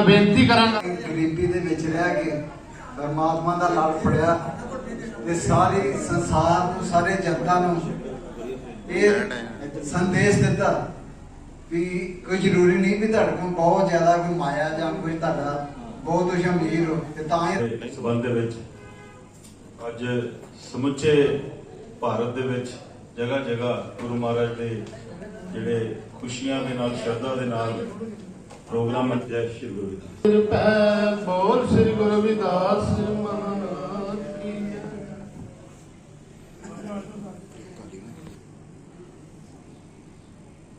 ਮੈਂ ਬੇਨਤੀ ਕਰਾਂਗਾ। ਗਰੀਬੀ ਦੇ ਵਿੱਚ ਰਹਿ ਕੇ ਪਰਮਾਤਮਾ ਦਾ ਲੜ ਫੜਿਆ ਤੇ ਸਾਰੇ ਸੰਸਾਰ ਨੂੰ ਸਾਰੇ ਜਨਤਾ ਨੂੰ ਇਹ ਸੰਦੇਸ਼ ਦਿੱਤਾ ਵੀ ਕੋਈ ਜ਼ਰੂਰੀ ਨਹੀਂ ਵੀ ਤੁਹਾਡੇ ਕੋਲ ਬਹੁਤ ਜ਼ਿਆਦਾ ਕੋਈ ਮਾਇਆ ਜਾਂ ਕੋਈ ਤੁਹਾਡਾ ਬਹੁਤ ਤੁਸੀਂ ਅਮੀਰ ਹੋ ਤੇ ਤਾਂ ਇਸ ਸੰਬੰਧ ਦੇ ਵਿੱਚ ਅੱਜ ਸਮੁੱਚੇ ਭਾਰਤ ਦੇ ਵਿੱਚ ਜਗ੍ਹਾ ਜਗ੍ਹਾ ਗੁਰੂ ਮਹਾਰਾਜ ਦੇ ਜਿਹੜੇ ਖੁਸ਼ੀਆਂ ਦੇ ਨਾਲ ਸ਼ਰਧਾ ਦੇ ਨਾਲ ਪ੍ਰੋਗਰਾਮ ਜੈ ਸ਼੍ਰੀ ਗੁਰੂ ਰਵਿਦਾਸ ਸਿਰ ਪੈ ਬੋਲ ਸ੍ਰੀ ਗੁਰੂ ਰਵਿਦਾਸ ਮਹਾਰਾਜ ਕੀ ਜੈ।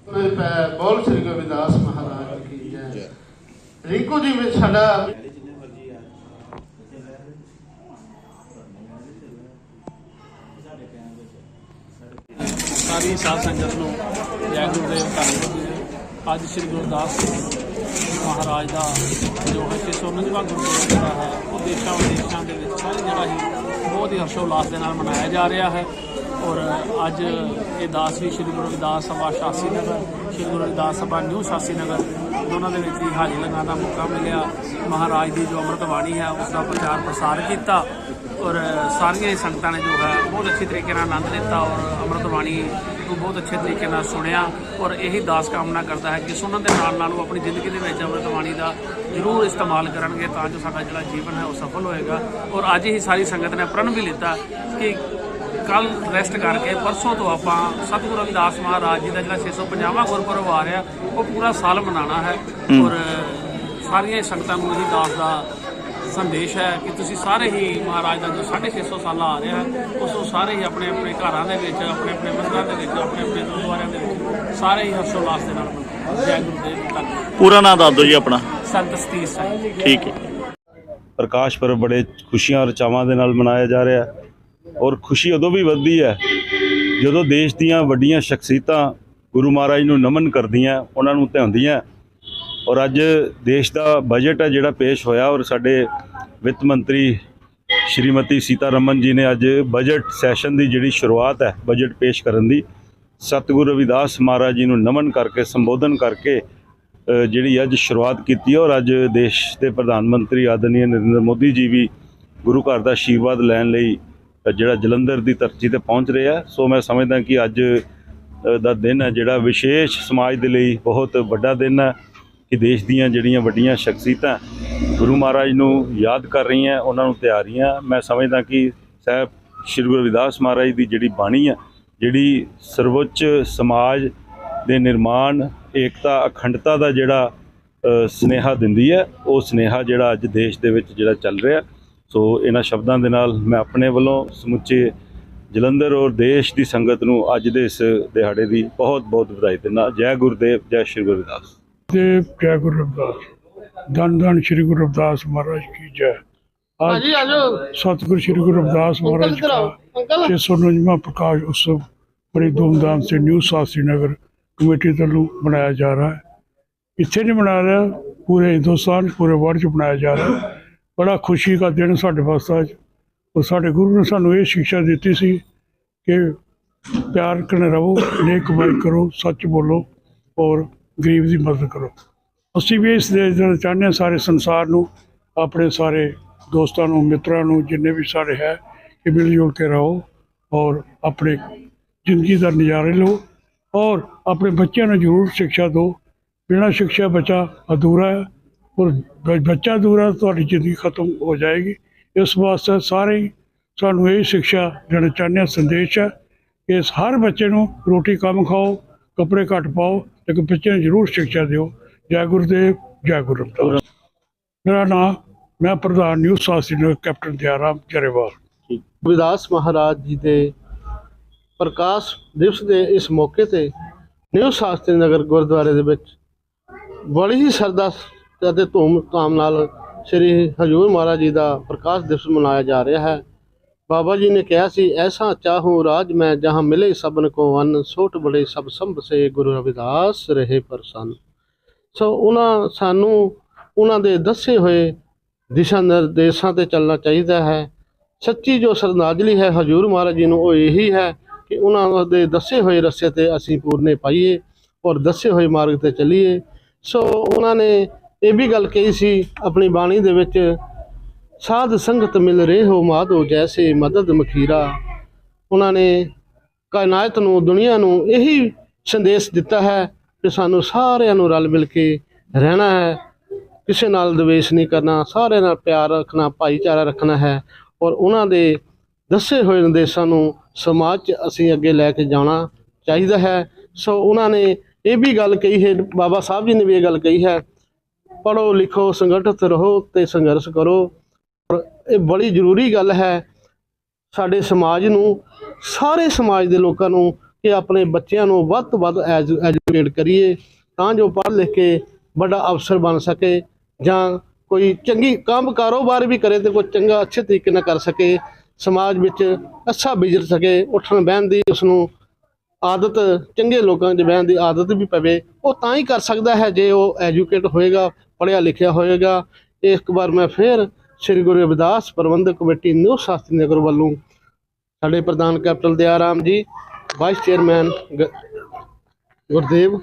ਸਿਰ ਪੈ ਬੋਲ ਸ੍ਰੀ ਗੁਰੂ ਰਵਿਦਾਸ ਮਹਾਰਾਜ ਕੀ ਜੈ ਰਿੰਕੂ ਜੀ ਵਿੱਚ ਸਾਡਾ ਸਾਰੀ ਸਾਧ ਸੰਗਤ ਨੂੰ ਜੈ ਗੁਰਦੇਵ ਧੰਨਵਾਦ ਅੱਜ ਸ੍ਰੀ ਗੁਰਦਾਸ ਮਹਾਰਾਜ ਦਾ ਜੋ ਹੈ 649ਵਾਂ ਗੁਰਪੁਰਬ ਜਿਹੜਾ ਹੈ, ਉਹ ਦੇਸ਼ਾਂ ਵਿਦੇਸ਼ਾਂ ਦੇ ਵਿੱਚ ਸਾਰੀ ਜਗ੍ਹਾ ਹੀ ਬਹੁਤ ਹੀ ਹਰਸ਼ੋਲਾਸ ਦੇ ਨਾਲ ਮਨਾਇਆ ਜਾ ਰਿਹਾ ਹੈ। ਔਰ ਅੱਜ ਇਹ ਦਾਸ ਵੀ ਸ੍ਰੀ ਗੁਰੂ ਰਵਿਦਾਸ ਸਭਾ, ਸ਼ਾਸੀ ਨਗਰ, ਸ੍ਰੀ ਗੁਰੂ ਰਵਿਦਾਸ ਸਭਾ, ਨਿਊ ਸ਼ਾਸੀ ਨਗਰ, ਦੋਨਾਂ ਦੇ ਵਿੱਚ ਵੀ ਹਾਜ਼ਰੀ ਲਗਾਉਣ ਦਾ ਮੌਕਾ ਮਿਲਿਆ। ਮਹਾਰਾਜ ਦੀ ਜੋ ਅੰਮ੍ਰਿਤ ਬਾਣੀ ਹੈ, ਉਸ ਦਾ ਪ੍ਰਚਾਰ ਪ੍ਰਸਾਰ ਕੀਤਾ। ਔਰ ਸਾਰੀਆਂ ਹੀ ਸੰਗਤਾਂ ਨੇ ਜੋ ਹੈ ਬਹੁਤ ਅੱਛੇ ਤਰੀਕੇ ਨਾਲ ਆਨੰਦ ਲਿੱਤਾ ਔਰ ਅੰਮ੍ਰਿਤ ਬਾਣੀ ਨੂੰ ਬਹੁਤ ਅੱਛੇ ਤਰੀਕੇ ਨਾਲ ਸੁਣਿਆ ਔਰ ਇਹੀ ਦਾਸ ਕਾਮਨਾ ਕਰਦਾ ਹੈ ਕਿ ਸੁਣਨ ਦੇ ਨਾਲ ਨਾਲ ਉਹ ਆਪਣੀ ਜ਼ਿੰਦਗੀ ਦੇ ਵਿੱਚ ਅੰਮ੍ਰਿਤ ਬਾਣੀ ਦਾ ਜ਼ਰੂਰ ਇਸਤੇਮਾਲ ਕਰਨਗੇ ਤਾਂ ਜੋ ਸਾਡਾ ਜਿਹੜਾ ਜੀਵਨ ਹੈ ਉਹ ਸਫਲ ਹੋਏਗਾ ਔਰ ਅੱਜ ਹੀ ਸਾਰੀ ਸੰਗਤ ਨੇ ਪ੍ਰਣ ਵੀ ਲਿੱਤਾ ਕਿ ਕੱਲ ਰੈਸਟ ਕਰਕੇ ਪਰਸੋਂ ਤੋਂ ਆਪਾਂ ਸਤਿਗੁਰੂ ਰਵਿਦਾਸ ਮਹਾਰਾਜ ਜੀ ਦਾ ਜਿਹੜਾ 650ਵਾਂ ਗੁਰਪੁਰਬ ਆ ਰਿਹਾ ਉਹ ਪੂਰਾ ਸਾਲ ਮਨਾਉਣਾ ਹੈ ਔਰ ਸਾਰੀਆਂ ਸੰਗਤਾਂ ਨੂੰ ਇਹ ਦਾਸ ਦਾ ਸੰਦੇਸ਼ ਹੈ ਕਿ ਤੁਸੀਂ ਸਾਰੇ ਹੀ ਮਹਾਰਾਜ ਦਾ ਜੋ 650 ਸਾਲਾ ਆ ਰਿਹਾ ਹੈ ਉਸ ਨੂੰ ਸਾਰੇ ਹੀ ਆਪਣੇ ਆਪਣੇ ਘਰਾਂ ਦੇ ਵਿੱਚ ਆਪਣੇ ਆਪਣੇ ਮੰਦਰਾਂ ਦੇ ਵਿੱਚ ਆਪਣੇ ਆਪਣੇ ਗੁਰਦੁਆਰਿਆਂ ਦੇ ਵਿੱਚ ਸਾਰੇ ਹੀ ਹਰਸ਼ੋਲਾਸ ਦੇ ਨਾਲ ਜੈ ਗੁਰਦੇਵ ਧੰਨਵਾਦ। ਪੂਰਾ ਨਾਂ ਦੱਸ ਦਿਓ ਜੀ ਆਪਣਾ। ਸੰਤ ਸਤੀਸ਼ ਸਿੰਘ ਠੀਕ ਹੈ। ਪ੍ਰਕਾਸ਼ ਪੁਰਬ ਬੜੇ ਖੁਸ਼ੀਆਂ ਔਰ ਚਾਵਾਂ ਦੇ ਨਾਲ ਮਨਾਇਆ ਜਾ ਰਿਹਾ ਹੈ ਔਰ ਖੁਸ਼ੀ ਉਦੋਂ ਵੀ ਵੱਧਦੀ ਹੈ ਜਦੋਂ ਦੇਸ਼ ਦੀਆਂ ਵੱਡੀਆਂ ਸ਼ਖਸੀਅਤਾਂ ਗੁਰੂ ਮਹਾਰਾਜ ਨੂੰ ਨਮਨ ਕਰਦੀਆਂ ਉਹਨਾਂ ਨੂੰ ਧਿਆਉਂਦੀਆਂ ਔਰ ਅੱਜ ਦੇਸ਼ ਦਾ ਬਜਟ ਹੈ ਜਿਹੜਾ ਪੇਸ਼ ਹੋਇਆ ਔਰ ਸਾਡੇ ਵਿੱਤ ਮੰਤਰੀ ਸ਼੍ਰੀਮਤੀ ਸੀਤਾਰਮਨ ਜੀ ਨੇ ਅੱਜ ਬਜਟ ਸੈਸ਼ਨ ਦੀ ਜਿਹੜੀ ਸ਼ੁਰੂਆਤ ਹੈ ਬਜਟ ਪੇਸ਼ ਕਰਨ ਦੀ, ਸਤਿਗੁਰੂ ਰਵਿਦਾਸ ਮਹਾਰਾਜ ਜੀ ਨੂੰ ਨਮਨ ਕਰਕੇ, ਸੰਬੋਧਨ ਕਰਕੇ ਜਿਹੜੀ ਅੱਜ ਸ਼ੁਰੂਆਤ ਕੀਤੀ ਔਰ ਅੱਜ ਦੇਸ਼ ਦੇ ਪ੍ਰਧਾਨ ਮੰਤਰੀ ਆਦਰਨੀय ਨਰਿੰਦਰ ਮੋਦੀ ਜੀ ਵੀ ਗੁਰੂ ਘਰ ਦਾ ਆਸ਼ੀਰਵਾਦ ਲੈਣ ਲਈ ਜਿਹੜਾ ਜਲੰਧਰ ਦੀ ਧਰਤੀ ਤੇ ਪਹੁੰਚ ਰਹੇ ਆ। ਸੋ ਮੈਂ ਸਮਝਦਾ ਕਿ ਅੱਜ ਦਾ ਦਿਨ ਹੈ ਜਿਹੜਾ ਵਿਸ਼ੇਸ਼ ਸਮਾਜ ਦੇ ਲਈ ਬਹੁਤ ਵੱਡਾ ਦਿਨ ਹੈ। ਕਿ ਦੇਸ਼ ਦੀਆਂ ਜਿਹੜੀਆਂ ਵੱਡੀਆਂ ਸ਼ਖਸੀਅਤਾਂ ਗੁਰੂ ਮਹਾਰਾਜ ਨੂੰ ਯਾਦ ਕਰ ਰਹੀਆਂ ਉਹਨਾਂ ਨੂੰ ਤਿਆਰੀਆਂ ਮੈਂ ਸਮਝਦਾ ਕਿ ਸਾਹਿਬ ਸ਼੍ਰੀ ਗੁਰੂ ਰਵਿਦਾਸ ਮਹਾਰਾਜ ਦੀ ਜਿਹੜੀ ਬਾਣੀ ਆ ਜਿਹੜੀ ਸਰਵੋੱਚ ਸਮਾਜ ਦੇ ਨਿਰਮਾਣ ਏਕਤਾ ਅਖੰਡਤਾ ਦਾ ਜਿਹੜਾ ਅ, ਸੁਨੇਹਾ ਦਿੰਦੀ ਹੈ ਉਹ ਸੁਨੇਹਾ ਜਿਹੜਾ ਅੱਜ ਦੇਸ਼ ਦੇ ਵਿੱਚ ਜਿਹੜਾ ਚੱਲ ਰਿਹਾ। ਸੋ ਇਹਨਾਂ ਸ਼ਬਦਾਂ ਦੇ ਨਾਲ ਮੈਂ ਆਪਣੇ ਵੱਲੋਂ ਸਮੁੱਚੇ ਜਲੰਧਰ ਔਰ ਦੇਸ਼ ਦੀ ਸੰਗਤ ਨੂੰ ਅੱਜ ਦੇ ਇਸ ਦਿਹਾੜੇ ਦੀ ਬਹੁਤ ਬਹੁਤ ਵਧਾਈ ਦਿੰਦਾ। ਜੈ ਗੁਰਦੇਵ ਜੈ ਸ਼੍ਰੀ ਗੁਰੂ ਤੇ ਜੈ ਗੁਰੂ ਰਵਿਦਾਸ। ਧੰਨ ਧੰਨ ਸ੍ਰੀ ਗੁਰੂ ਰਵਿਦਾਸ ਮਹਾਰਾਜ ਕੀ ਜੈ। ਅੱਜ ਭਾਜੀ ਆਜੋ ਸਤਿਗੁਰ ਸ੍ਰੀ ਗੁਰੂ ਰਵਿਦਾਸ ਅੰਕਲ ਮਹਾਰਾਜ ਇੱਧਰ ਆਓ। ਦਾ ਅੰਕਲ। ਪ੍ਰਕਾਸ਼ ਉਤਸਵ ਬੜੀ ਧੂਮਧਾਮ ਸੇ ਨਿਊ ਸਾਸੀ ਨਗਰ ਕਮੇਟੀ ਵੱਲੋਂ ਮਨਾਇਆ ਜਾ ਰਿਹਾ ਹੈ। ਇੱਥੇ ਨਹੀਂ ਮਨਾ ਰਿਹਾ ਪੂਰੇ ਹਿੰਦੁਸਤਾਨ ਪੂਰੇ ਵਰਲਡ ਚ ਮਨਾਇਆ ਜਾ ਰਿਹਾ ਬੜਾ ਖੁਸ਼ੀ ਦਾ ਦਿਨ ਸਾਡੇ ਵਾਸਤੇ ਅੱਜ। ਉਹ ਸਾਡੇ ਗੁਰੂ ਨੇ ਸਾਨੂੰ ਇਹ ਸਿੱਖਿਆ ਦਿੱਤੀ ਸੀ ਕਿ ਪਿਆਰ ਕਰਨ ਰਹੋ ਨੇਕ ਕਮਾਈ ਕਰੋ ਸੱਚ ਬੋਲੋ ਔਰ ਗਰੀਬ ਦੀ ਮਦਦ ਕਰੋ। ਅਸੀਂ ਵੀ ਇਸ ਦੇ ਦੇਣਾ ਚਾਹੁੰਦੇ ਹਾਂ ਸਾਰੇ ਸੰਸਾਰ ਨੂੰ, ਆਪਣੇ ਸਾਰੇ ਦੋਸਤਾਂ ਨੂੰ, ਮਿੱਤਰਾਂ ਨੂੰ, ਜਿੰਨੇ ਵੀ ਸਾਰੇ ਹੈ, ਕਿ ਮਿਲ ਜੁਲ ਕੇ ਰਹੋ ਔਰ ਆਪਣੇ ਜ਼ਿੰਦਗੀ ਦਾ ਨਜ਼ਾਰੇ ਲਓ ਔਰ ਆਪਣੇ ਬੱਚਿਆਂ ਨੂੰ ਜ਼ਰੂਰ ਸਿੱਖਿਆ ਦਿਓ। ਬਿਨਾਂ ਸਿੱਖਿਆ ਬੱਚਾ ਅਧੂਰਾ ਹੈ ਔਰ ਬੱਚਾ ਅਧੂਰਾ ਤੁਹਾਡੀ ਜ਼ਿੰਦਗੀ ਖਤਮ ਹੋ ਜਾਏਗੀ। ਇਸ ਵਾਸਤੇ ਸਾਰੇ ਹੀ ਸਾਨੂੰ ਇਹ ਸਿੱਖਿਆ ਦੇਣਾ ਚਾਹੁੰਦੇ ਹਾਂ, ਸੰਦੇਸ਼ ਹੈ ਕਿ ਹਰ ਬੱਚੇ ਨੂੰ ਰੋਟੀ ਕੰਮ ਖਾਓ, ਕੱਪੜੇ ਘੱਟ ਪਾਓ ਲੇਕਿਨ ਬੱਚੇ ਨੂੰ ਜ਼ਰੂਰ ਸਿੱਖਿਆ ਦਿਓ। ਜੈ ਗੁਰਦੇਵ, ਜੈ ਗੁਰੂ ਰਵਿਦਾਸ ਮੇਰਾ ਨਾਮ ਮੈਂ ਪ੍ਰਧਾਨ ਨਿਊ ਸਾਸੀ ਕੈਪਟਨ ਦਿਆਰਾਮ ਜਰੇਵਾਲ। ਰਵਿਦਾਸ ਮਹਾਰਾਜ ਜੀ ਦੇ ਪ੍ਰਕਾਸ਼ ਦਿਵਸ ਦੇ ਇਸ ਮੌਕੇ ਤੇ ਨਿਊ ਸ਼ਾਸਤਰੀ ਨਗਰ ਗੁਰਦੁਆਰੇ ਦੇ ਵਿੱਚ ਬੜੀ ਹੀ ਸ਼ਰਧਾ ਅਤੇ ਧੂਮ-ਧਾਮ ਨਾਲ ਸ੍ਰੀ ਹਜੂਰ ਮਹਾਰਾਜ ਜੀ ਦਾ ਪ੍ਰਕਾਸ਼ ਦਿਵਸ ਮਨਾਇਆ ਜਾ ਰਿਹਾ ਹੈ। ਬਾਬਾ ਜੀ ਨੇ ਕਿਹਾ ਸੀ, ਐਸਾ ਚਾਹੂੰ ਰਾਜ ਮੈਂ ਜਹਾਂ ਮਿਲੇ ਸਬਨ ਕੋ ਅਨ, ਸੋਟ ਬੜੇ ਸਭ ਸੰਭ ਸੇ ਗੁਰੂ ਰਵਿਦਾਸ ਰਹੇ ਪ੍ਰਸੰਨ। ਸੋ ਉਹਨਾਂ ਸਾਨੂੰ ਉਹਨਾਂ ਦੇ ਦੱਸੇ ਹੋਏ ਦਿਸ਼ਾ ਨਿਰਦੇਸ਼ਾਂ ਤੇ ਚੱਲਣਾ ਚਾਹੀਦਾ ਹੈ। ਸੱਚੀ ਜੋ ਸ਼ਰਧਾਂਜਲੀ ਹੈ ਹਜੂਰ ਮਹਾਰਾਜ ਜੀ ਨੂੰ ਉਹ ਇਹੀ ਹੈ ਕਿ ਉਹਨਾਂ ਦੇ ਦੱਸੇ ਹੋਏ ਰਸਤੇ ਤੇ ਅਸੀਂ ਪੂਰਨੇ ਪਾਈਏ ਔਰ ਦੱਸੇ ਹੋਏ ਮਾਰਗ ਤੇ ਚੱਲੀਏ। ਸੋ ਉਹਨਾਂ ਨੇ ਇਹ ਵੀ ਗੱਲ ਕਹੀ ਸੀ, ਆਪਣੀ ਬਾਣੀ ਦੇ ਵਿੱਚ ਸਾਧ ਸੰਗਤ ਮਿਲ ਰਹੇ ਹੋ ਮਾਧੋ ਜੈਸੇ ਮਦਦ ਮਖੀਰਾ। ਉਹਨਾਂ ਨੇ ਕਾਇਨਾਤ ਨੂੰ, ਦੁਨੀਆ ਨੂੰ ਇਹੀ ਸੰਦੇਸ਼ ਦਿੱਤਾ ਹੈ ਕਿ ਸਾਨੂੰ ਸਾਰਿਆਂ ਨੂੰ ਰਲ ਮਿਲ ਕੇ ਰਹਿਣਾ ਹੈ। ਕਿਸੇ ਨਾਲ ਦਵੇਸ਼ ਨਹੀਂ ਕਰਨਾ, ਸਾਰਿਆਂ ਨਾਲ ਪਿਆਰ ਰੱਖਣਾ, ਭਾਈਚਾਰਾ ਰੱਖਣਾ ਹੈ। ਔਰ ਉਹਨਾਂ ਦੇ ਦੱਸੇ ਹੋਏ ਨਿਰਦੇਸ਼ਾਂ ਨੂੰ ਸਮਾਜ 'ਚ ਅਸੀਂ ਅੱਗੇ ਲੈ ਕੇ ਜਾਣਾ ਚਾਹੀਦਾ ਹੈ। ਸੋ ਉਹਨਾਂ ਨੇ ਇਹ ਵੀ ਗੱਲ ਕਹੀ ਹੈ, ਬਾਬਾ ਸਾਹਿਬ ਜੀ ਨੇ ਵੀ ਇਹ ਗੱਲ ਕਹੀ ਹੈ ਪੜੋ ਲਿਖੋ, ਸੰਗਠਿਤ ਰਹੋ ਤੇ ਸੰਘਰਸ਼ ਕਰੋ। ਇਹ ਬੜੀ ਜ਼ਰੂਰੀ ਗੱਲ ਹੈ ਸਾਡੇ ਸਮਾਜ ਨੂੰ, ਸਾਰੇ ਸਮਾਜ ਦੇ ਲੋਕਾਂ ਨੂੰ ਕਿ ਆਪਣੇ ਬੱਚਿਆਂ ਨੂੰ ਵੱਧ ਤੋਂ ਵੱਧ ਐਜੂ- ਐਜੂਕੇਟ ਕਰੀਏ, ਤਾਂ ਜੋ ਪੜ੍ਹ ਲਿਖ ਕੇ ਵੱਡਾ ਅਫਸਰ ਬਣ ਸਕੇ ਜਾਂ ਕੋਈ ਚੰਗੀ ਕੰਮ ਕਾਰੋਬਾਰ ਵੀ ਕਰੇ ਤੇ ਕੋਈ ਚੰਗਾ, ਅੱਛੇ ਤਰੀਕੇ ਨਾਲ ਕਰ ਸਕੇ, ਸਮਾਜ ਵਿੱਚ ਅੱਛਾ ਵਿਚਰ ਸਕੇ, ਉੱਠਣ ਬਹਿਣ ਦੀ ਉਸ ਨੂੰ ਆਦਤ, ਚੰਗੇ ਲੋਕਾਂ 'ਚ ਬਹਿਣ ਦੀ ਆਦਤ ਵੀ ਪਵੇ, ਉਹ ਤਾਂ ਹੀ ਕਰ ਸਕਦਾ ਹੈ ਜੇ ਉਹ ਐਜੂਕੇਟ ਹੋਏਗਾ, ਪੜ੍ਹਿਆ ਲਿਖਿਆ ਹੋਏਗਾ। ਇੱਕ ਵਾਰ ਮੈਂ ਫਿਰ ਸ੍ਰੀ ਗੁਰੂ ਰਵਿਦਾਸ ਪ੍ਰਬੰਧਕ ਕਮੇਟੀ ਨਿਊ ਸ਼ਾਸਤਰੀ ਨਗਰ ਵੱਲੋਂ ਸਾਡੇ ਪ੍ਰਧਾਨ ਕੈਪਟਨ ਦਿਆਰਾਮ ਜੀ ਵਾਈਸ ਚੇਅਰਮੈਨ ਗੁਰਦੇਵ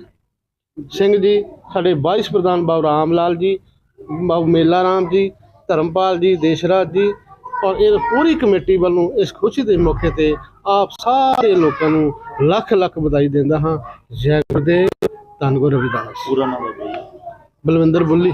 ਸਿੰਘ ਜੀ ਸਾਡੇ ਵਾਈਸ ਪ੍ਰਧਾਨ ਬਾਬੂ ਰਾਮ ਲਾਲ ਜੀ ਬਾਬੂ ਮੇਲਾ ਰਾਮ ਜੀ ਧਰਮਪਾਲ ਜੀ ਦੇਸ਼ਰਾਜ ਜੀ ਔਰ ਇਹ ਪੂਰੀ ਕਮੇਟੀ ਵੱਲੋਂ ਇਸ ਖੁਸ਼ੀ ਦੇ ਮੌਕੇ ਤੇ ਆਪ ਸਾਰੇ ਲੋਕਾਂ ਨੂੰ ਲੱਖ ਲੱਖ ਵਧਾਈ ਦਿੰਦਾ ਹਾਂ। ਜੈ ਗੁਰਦੇਵ ਧੰਨ ਗੁਰੂ ਰਵਿਦਾਸ। ਪੂਰਾ ਨਾਮ ਬਲਵਿੰਦਰ ਬੁੱਲੀ।